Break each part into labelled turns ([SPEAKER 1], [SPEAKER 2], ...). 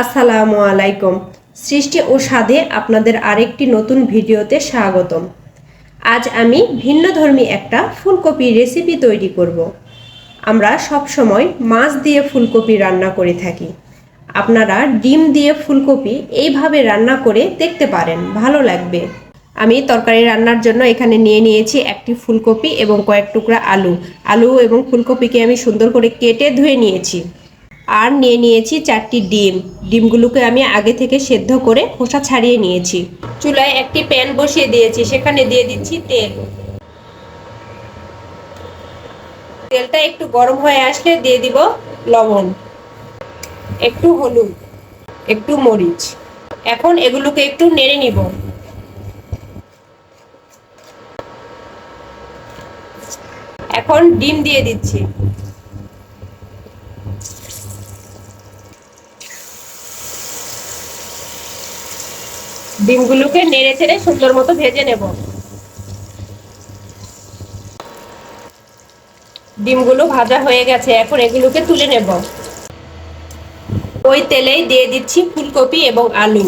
[SPEAKER 1] আসসালামু আলাইকুম। সৃষ্টি ও স্বাদে আপনাদের আরেকটি নতুন ভিডিওতে স্বাগতম। আজ আমি ভিন্নধর্মী একটা ফুলকপি রেসিপি তৈরি করব। আমরা সব সময় মাছ দিয়ে ফুলকপি রান্না করে থাকি। আপনারা ডিম দিয়ে ফুলকপি এইভাবে রান্না করে দেখতে পারেন, ভালো লাগবে। আমি তরকারি রান্নার জন্য এখানে নিয়ে নিয়েছি একটি ফুলকপি এবং কয়েক টুকরা আলু। আলু এবং ফুলকপিকে আমি সুন্দর করে কেটে ধুয়ে নিয়েছি। আর নিয়ে নিয়েছি চারটি ডিম। ডিমগুলোকে আমি আগে থেকে সেদ্ধ করে খোসা ছাড়িয়ে নিয়েছি। চুলায় একটি প্যান বসিয়ে দিয়েছি, সেখানে দিয়ে দিচ্ছি তেল। তেলটা একটু গরম হয়ে আসলে দিয়ে দিব লবণ। একটু হলুদ, একটু মরিচ। এখন এগুলোকে একটু নেড়ে নিব। এখন ডিম দিয়ে দিচ্ছি। ডিমগুলোকে নেড়ে চেড়ে সুন্দর মতো ভেজে নেব। ডিমগুলো ভাজা হয়ে গেছে, এখন এগুলোকে তুলে নেব। ওই তেলেই দিয়ে দিচ্ছি ফুলকপি এবং আলু।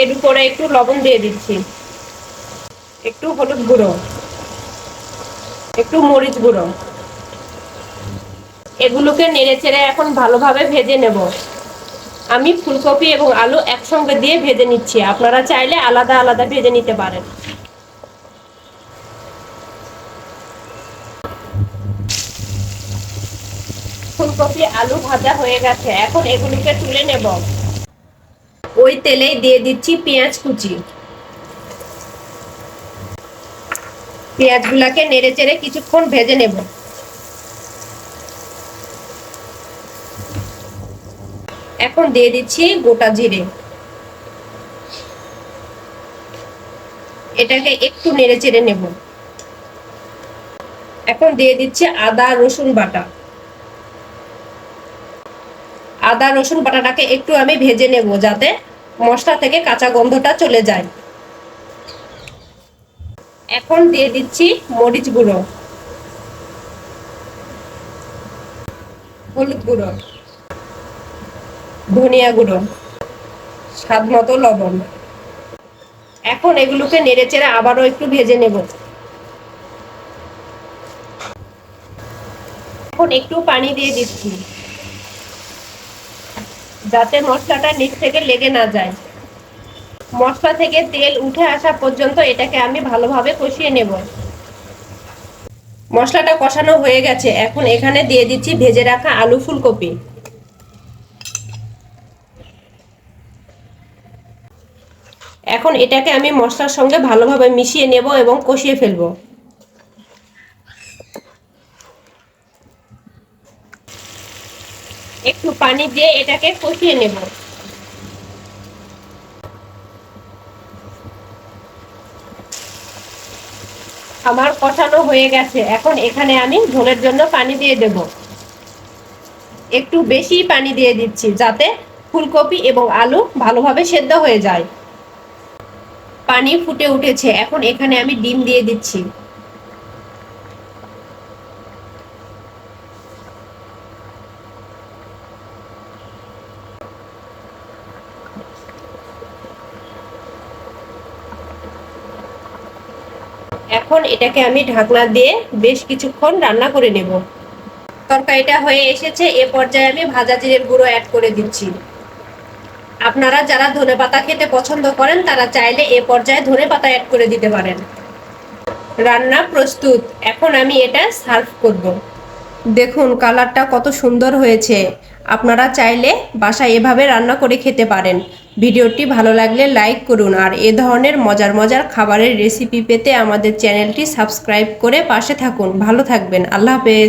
[SPEAKER 1] এর উপরে একটু লবণ দিয়ে দিচ্ছি। একটু হলুদ গুঁড়ো। একটু মরিচ গুঁড়ো। এগুলোকে নেড়ে চেড়ে এখন ভালোভাবে ভেজে নেব। আমি ফুলকপি এবং আলু একসঙ্গে দিয়ে ভেজে নিচ্ছি। আপনারা চাইলে আলাদা আলাদা ভেজে নিতে পারেন। ফুলকপি, আলু ভাজা হয়ে গেছে। এখন এগুলোকে তুলে নেব। ওই তেলেই দিয়ে দিচ্ছি পেঁয়াজ কুচি। পেঁয়াজগুলাকে নেড়ে চেড়ে কিছুক্ষণ ভেজে নেব। এখন দিয়ে দিচ্ছি গোটা জিরে। এটাকে একটু নেড়ে চেড়ে নেব। এখন দিয়ে দিচ্ছি আদা, রসুন বাটা। আদা, রসুন বাটাটাকে একটু আমি ভেজে নেব যাতে মশলা থেকে কাঁচা গন্ধটা চলে যায়। এখন দিয়ে দিচ্ছি মরিচ গুঁড়ো। হলুদ গুঁড়ো। ধনিয়া গুঁড়ো। স্বাদ মতো লবণ। এখন এগুলোকে নেড়ে চেড়ে আবারও একটু ভেজে নেব। এখন একটু পানি দিয়ে দিচ্ছি। যাতে মশলাটা নিচ থেকে লেগে না যায়। মশলা থেকে তেল উঠে আসা পর্যন্ত এটাকে আমি ভালোভাবে কষিয়ে নেব। মশলাটা কষানো হয়ে গেছে। এখন এখানে দিয়ে দিচ্ছি ভেজে রাখা আলু ফুলকপি। এখন এটাকে আমি মশলার সঙ্গে ভালোভাবে মিশিয়ে নেব এবং কষিয়ে ফেলব। একটু পানি দিয়ে এটাকে কষিয়ে নেব। আমার কষানো হয়ে গেছে। এখন এখানে আমি ঝোলের জন্য পানি দিয়ে দেব। একটু বেশি পানি দিয়ে দিচ্ছি যাতে ফুলকপি এবং আলু ভালোভাবে সেদ্ধ হয়ে যায়। পানি ফুটে উঠেছে। এখন এখানে আমি ডিম দিয়ে দিচ্ছি। এখন এটাকে আমি ঢাকনা দিয়ে বেশ কিছুক্ষণ রান্না করে নেব। তরকারিটা হয়ে এসেছে, এ পর্যায়ে আমি ভাজা জিরের গুঁড়ো অ্যাড করে দিচ্ছি। আপনারা যারা ধনে পাতা খেতে পছন্দ করেন, তারা চাইলে এ পর্যায়ে ধনে পাতা অ্যাড করে দিতে পারেন। রান্না প্রস্তুত, এখন আমি এটা সার্ভ করব। দেখুন, কালারটা কত সুন্দর হয়েছে। আপনারা চাইলে বাসায় এভাবে রান্না করে খেতে পারেন। ভিডিওটি ভালো লাগলে লাইক করুন আর এ ধরনের মজার মজার খাবারের রেসিপি পেতে আমাদের চ্যানেলটি সাবস্ক্রাইব করে পাশে থাকুন। ভালো থাকবেন। আল্লাহ হাফেজ।